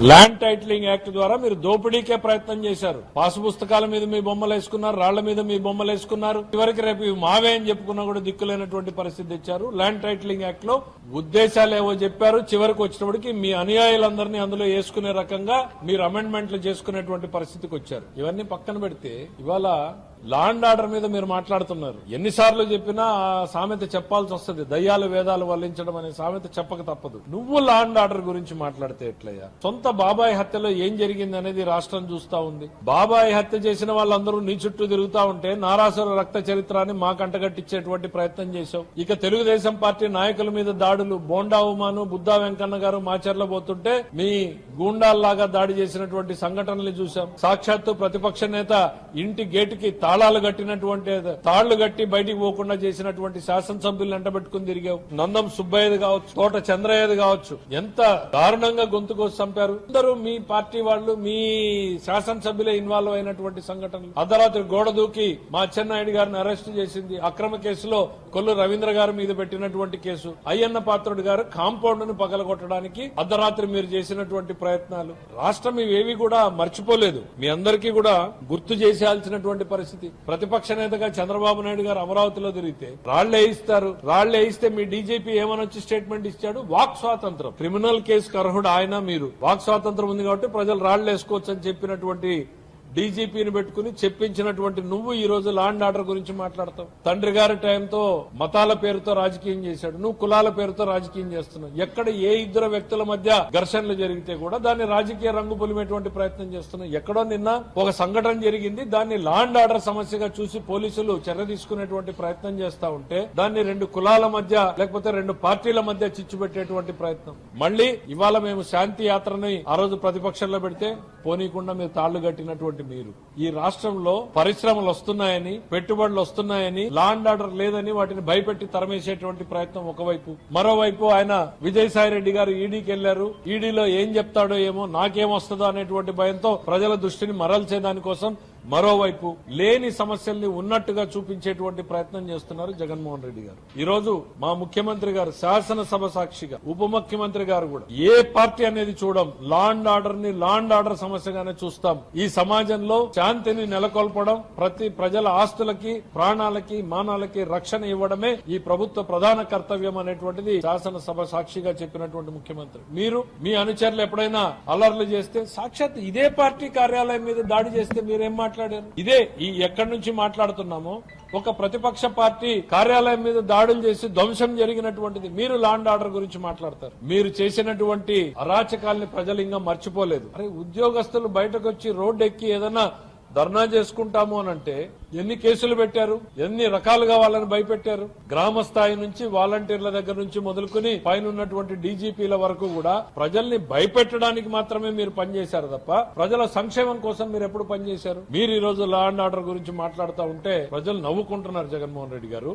Land titling act ద్వారా మీరు దోపిడీకే ప్రయత్నం చేశారు. పాసు పుస్తకాల మీద మీ బొమ్మలు వేసుకున్నారు రాళ్ళ మీద మీ బొమ్మలు వేసుకున్నారు. చివరికి రేపు ఇవి మావే అని చెప్పుకున్నా కూడా దిక్కులేనటువంటి పరిస్థితి ఇచ్చారు ల్యాండ్ టైటిలింగ్ యాక్ట్లో ఉద్దేశాలు ఏవో చెప్పారు. చివరికి వచ్చినప్పటికి మీ అనుయాయులందరినీ అందులో వేసుకునే రకంగా మీరు అమెండ్మెంట్లు చేసుకునేటువంటి పరిస్థితికి వచ్చారు. ఇవన్నీ పక్కన పెడితే ఇవాళ లాండ్ ఆర్డర్ మీద మీరు మాట్లాడుతున్నారు. ఎన్నిసార్లు చెప్పినా ఆ సామెత చెప్పాల్సి వస్తుంది. దయ్యాలు వేదాలు వల్లించడం అనే సామెత చెప్పక తప్పదు. నువ్వు లాండ్ ఆర్డర్ గురించి మాట్లాడితే ఎట్లయ్యా? సొంత బాబాయ్ హత్యలో ఏం జరిగింది అనేది రాష్ట్రం చూస్తా ఉంది. బాబాయ్ హత్య చేసిన వాళ్ళందరూ నీ చుట్టూ తిరుగుతా ఉంటే నారాసుర రక్త చరిత్రాన్ని మా కంటగట్టించేటువంటి ప్రయత్నం చేశావు. ఇక తెలుగుదేశం పార్టీ నాయకుల మీద దాడులు బోండా ఉమాను బుద్దా వెంకన్న గారు మాచర్ల పోతుంటే మీ గూండాల్లాగా దాడి చేసినటువంటి సంఘటనలు చూశాం. సాక్షాత్తు ప్రతిపక్ష నేత ఇంటి గేటుకి తాళాలు కట్టినటువంటి తాళ్ళు కట్టి బయటికి పోకుండా చేసినటువంటి శాసనసభ్యులు ఎంటబెట్టుకుని తిరిగావు. నందం సుబ్బయ్యది కావచ్చు తోట చంద్రయ్యది కావచ్చు. ఎంత దారుణంగా గొంతుకోసి చంపారు. అందరూ మీ పార్టీ వాళ్ళు మీ శాసనసభ్యులే ఇన్వాల్వ్ అయినటువంటి సంఘటనలు. అర్ధరాత్రి గోడ దూకి మా అచ్చెన్నాయుడు గారిని అరెస్ట్ చేసింది. అక్రమ కేసులో కొల్లు రవీంద్ర గారి మీద పెట్టినటువంటి కేసు. అయ్యన్న పాత్రుడు గారు కాంపౌండ్ను పగలగొట్టడానికి అర్ధరాత్రి మీరు చేసినటువంటి ప్రయత్నాలు. రాష్ట్రం ఇవేవి కూడా మర్చిపోలేదు. మీ అందరికీ కూడా గుర్తు చేసేయాల్సినటువంటి పరిస్థితి ప్రతిపక్ష నేతగా చంద్రబాబు నాయుడు గారు అమరావతిలో తిరిగితే రాళ్ళు వేయిస్తారు రాళ్ళు వేయిస్తే మీ డీజీపీ ఏమని వచ్చి స్టేట్మెంట్ ఇచ్చాడు? వాక్ స్వాతంత్రం. క్రిమినల్ కేసుకు అర్హుడు ఆయన మీరు. వాక్ స్వాతంత్రం ఉంది కాబట్టి ప్రజలు రాళ్ళు వేసుకోవచ్చు అని చెప్పినటువంటి డీజీపీని పెట్టుకుని చెప్పించినటువంటి నువ్వు ఈ రోజు లాండ్ ఆర్డర్ గురించి మాట్లాడతావు. తండ్రి గారి టైంతో మతాల పేరుతో రాజకీయం చేశాడు. నువ్వు కులాల పేరుతో రాజకీయం చేస్తున్నావు. ఎక్కడ ఏ ఇద్దరు వ్యక్తుల మధ్య ఘర్షణలు జరిగితే కూడా దాన్ని రాజకీయ రంగు పొలిమేటువంటి ప్రయత్నం చేస్తున్నావు. ఎక్కడో నిన్న ఒక సంఘటన జరిగింది. దాన్ని లాండ్ ఆర్డర్ సమస్యగా చూసి పోలీసులు చర్య తీసుకునేటువంటి ప్రయత్నం చేస్తా ఉంటే దాన్ని రెండు కులాల మధ్య లేకపోతే రెండు పార్టీల మధ్య చిచ్చు పెట్టేటువంటి ప్రయత్నం. మళ్ళీ ఇవాళ మేము శాంతి యాత్రని ఆ రోజు ప్రతిపక్షంలో పెడితే పోనీకుండా మీరు తాళ్ళు కట్టినటువంటి మీరు. ఈ రాష్ట్రంలో పరిశ్రమలు వస్తున్నాయని పెట్టుబడులు వస్తున్నాయని లాండ్ ఆర్డర్ లేదని వాటిని భయపెట్టి తరమేసేటువంటి ప్రయత్నం ఒకవైపు. మరోవైపు ఆయన విజయసాయి రెడ్డి గారు ఈడీకి వెళ్ళారు ఈడీలో ఏం చెప్తాడో ఏమో నాకేం వస్తుందో అనేటువంటి భయంతో ప్రజల దృష్టిని మరల్చేదానికోసం మరోవైపు లేని సమస్యల్ని ఉన్నట్టుగా చూపించేటువంటి ప్రయత్నం చేస్తున్నారు జగన్మోహన్ రెడ్డి గారు. ఈ రోజు మా ముఖ్యమంత్రి గారు శాసనసభ సాక్షిగా ఉప ముఖ్యమంత్రి గారు కూడా ఏ పార్టీ అనేది చూడం లాండ్ ఆర్డర్ని లాండ్ ఆర్డర్ సమస్యగానే చూస్తాం. ఈ సమాజంలో శాంతిని నెలకొల్పడం ప్రతి ప్రజల ఆస్తులకి ప్రాణాలకి మానాలకి రక్షణ ఇవ్వడమే ఈ ప్రభుత్వ ప్రధాన కర్తవ్యం అనేటువంటిది శాసనసభ సాక్షిగా చెప్పినటువంటి ముఖ్యమంత్రి. మీరు మీ అనుచరులు ఎప్పుడైనా అలర్లు చేస్తే సాక్షాత్ ఇదే పార్టీ కార్యాలయం మీద దాడి చేస్తే మీరేం మాట్లాడారు? ఇదే ఈ ఎక్కడి నుంచి మాట్లాడుతున్నామో? ఒక ప్రతిపక్ష పార్టీ కార్యాలయం మీద దాడులు చేసి ధ్వంసం జరిగినటువంటిది మీరు లాండ్ ఆర్డర్ గురించి మాట్లాడతారు. మీరు చేసినటువంటి అరాచకాల్ని ప్రజలు ఇంకా మర్చిపోలేదు. అరే ఉద్యోగస్తులు బయటకు వచ్చి రోడ్డు ఎక్కి ఏదైనా ధర్నా చేసుకుంటాము అని అంటే ఎన్ని కేసులు పెట్టారు? ఎన్ని రకాలుగా వాళ్ళని భయపెట్టారు? గ్రామ స్థాయి నుంచి వాలంటీర్ల దగ్గర నుంచి మొదలుకుని పైన ఉన్నటువంటి డీజీపీల వరకు కూడా ప్రజల్ని భయపెట్టడానికి మాత్రమే మీరు పనిచేశారు తప్ప ప్రజల సంక్షేమం కోసం మీరు ఎప్పుడు పనిచేశారు? మీరు ఈ రోజు లా అండ్ ఆర్డర్ గురించి మాట్లాడుతూ ఉంటే ప్రజలు నవ్వుకుంటున్నారు జగన్మోహన్ రెడ్డి గారు.